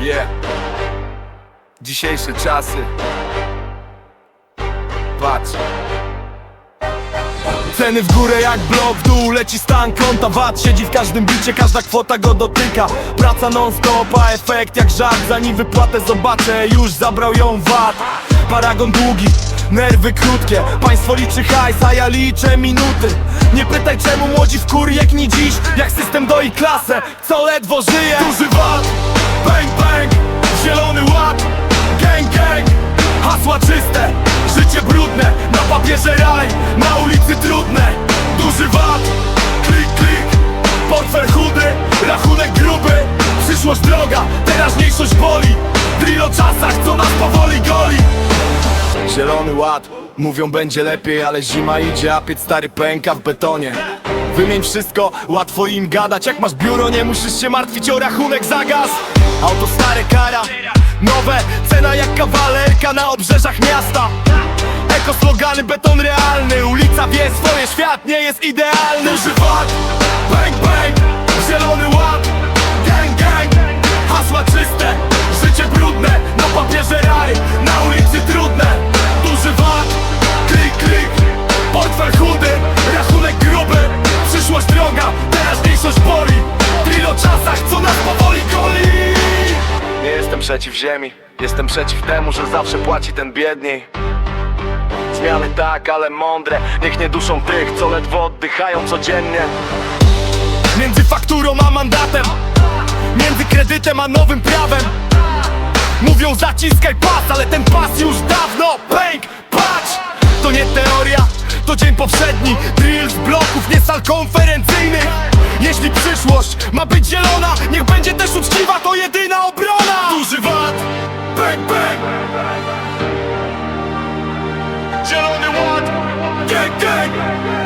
Yeah. Dzisiejsze czasy. Patrz. Ceny w górę jak blok w dół Leci stan konta. VAT Siedzi w każdym bicie, każda kwota go dotyka. Praca non stop, a efekt jak żart. Zanim wypłatę zobaczę, już zabrał ją VAT Paragon długi, nerwy krótkie. Państwo liczy hajs, a ja liczę minuty. Nie pytaj czemu młodzi w kur jak nie dziś. Jak system doi klasę, co ledwo żyje. Duży VAT, Życie brudne, na papierze raj Na ulicy trudne, duży VAT Klik klik, portfel chudy Rachunek gruby, przyszłość droga Teraźniejszość boli Drill o czasach, co nas powoli goli. Zielony ład, mówią będzie lepiej Ale zima idzie, a piec stary pęka w betonie. Wymień wszystko, łatwo im gadać. Jak masz biuro, nie musisz się martwić o rachunek za gaz. Auto stare kara, nowe Cena jak kawalerka na obrzeżach miasta. Ekoslogany, beton realny Ulica wie swoje, świat nie jest idealny. Duży jestem przeciw ziemi. Jestem przeciw temu, że zawsze płaci ten biedniej Zmiany tak, ale mądre. Niech nie duszą tych, co ledwo oddychają codziennie. Między fakturą a mandatem. Między kredytem a nowym prawem. Mówią zaciskaj pas, ale ten pas już dawno dzień poprzedni. Drill z bloków, nie sal konferencyjnych Jeśli przyszłość ma być zielona Niech będzie też uczciwa, to jedyna obrona. Duży wad, bang bang. Zielony ład, gang gang.